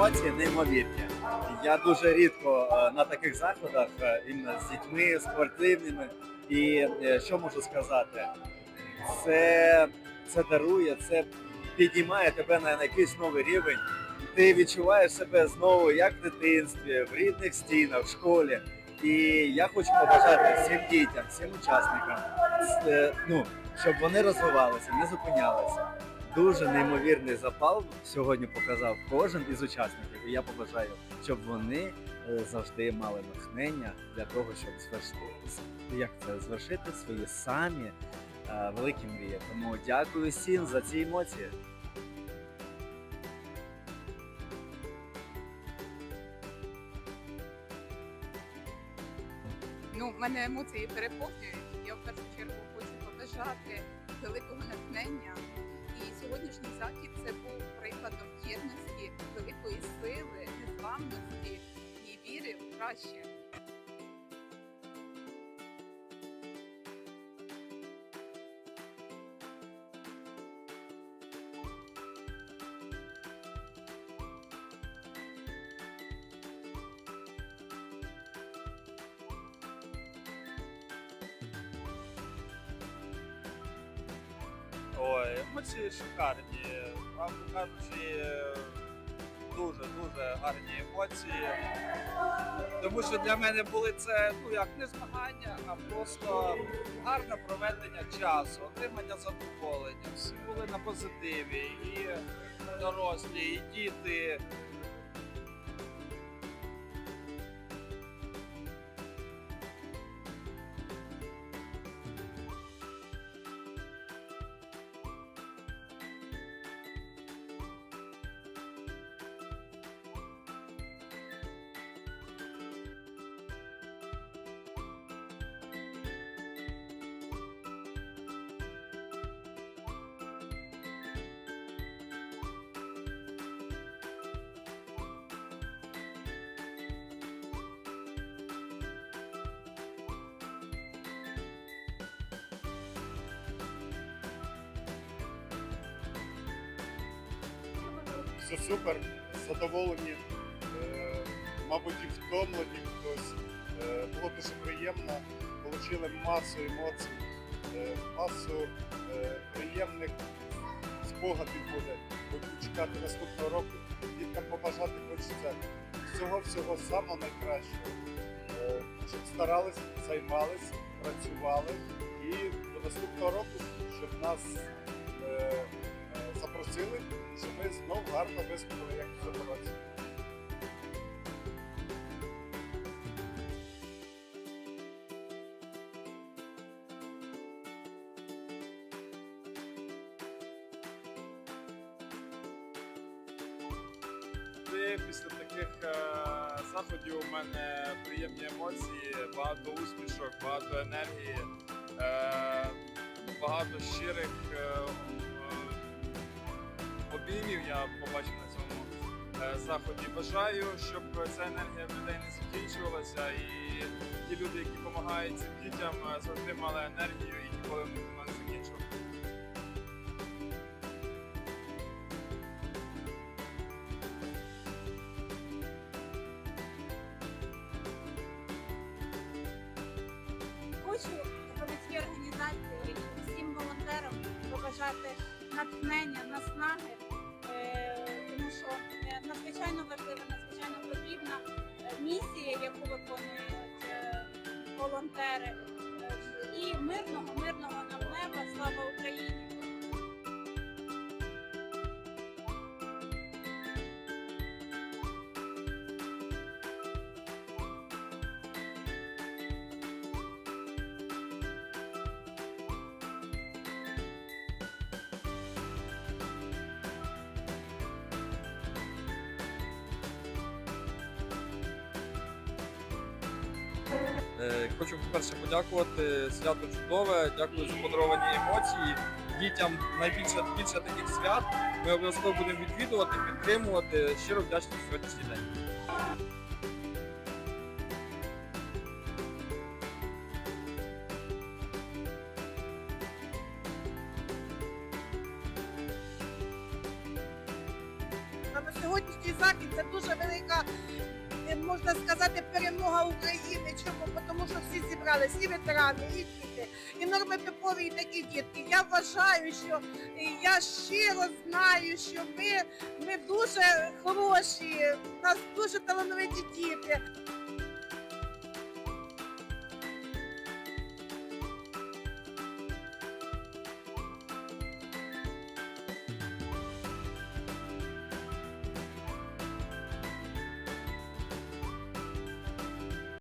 емоції неймовірні. Я дуже рідко е, на таких заходах е, іменно з дітьми спортивними. І е, що можу сказати? Це, це дарує, це піднімає тебе на якийсь новий рівень. Ти відчуваєш себе знову як в дитинстві, в рідних стінах, в школі. І я хочу побажати всім дітям, всім учасникам, ну, щоб вони розвивалися, не зупинялися. Дуже неймовірний запал сьогодні показав кожен із учасників. І я побажаю, щоб вони е, завжди мали натхнення для того, щоб звершити як це звершити свої самі е, великі мрії. Тому дякую всім за ці емоції. Ну, мене емоції переповнюють. Я в першу чергу хочу побажати великого натхнення. Сьогоднішній захід це був прикладом єдності, великої сили, незламності і віри в краще. Ой, емоції шикарні. Правду кажучи, дуже дуже гарні емоції. Тому що для мене були це ну як не змагання, а просто гарне проведення часу, отримання задоволення. Всі були на позитиві, і дорослі, і діти. Все супер, задоволені, е, мабуть, і втомлені хтось. Е, Було дуже приємно, отримали масу емоцій, е, масу приємних спогадів буде. Чекати наступного року. Діткам побажати хочеться всього-всього самого найкращого. Щоб старались, займались, працювали і до наступного року, щоб нас запросили, ми знов гарно виступили, як в цьому. Після таких е, заходів у мене приємні емоції, багато усмішок, багато енергії, е, багато щирих е, я побачив на цьому е, заході. Бажаю, щоб ця енергія в людей не закінчувалася, і ті люди, які допомагають цим дітям, е, завжди мали енергію і ніколи вона не закінчувалася. Хочу громадській організації всім волонтерам побажати натхнення, що е, надзвичайно важлива, надзвичайно потрібна е, місія, яку виконують е, волонтери. І мирного, мирного нам неба, Хочу, по-перше, подякувати. Свято чудове. Дякую за подаровані емоції. Дітям найбільше більше таких свят. Ми обов'язково будемо відвідувати, підтримувати. Щиро вдячний сьогоднішній день. Саме сьогоднішній захід це дуже велика, е, можна сказати, перемога України. Чому? Тому що всі зібрались, і ветерани, і діти, і норми типові, і такі дітки. Я вважаю, що е, я щиро знаю, що ми, ми дуже хороші, у нас дуже талановиті діти.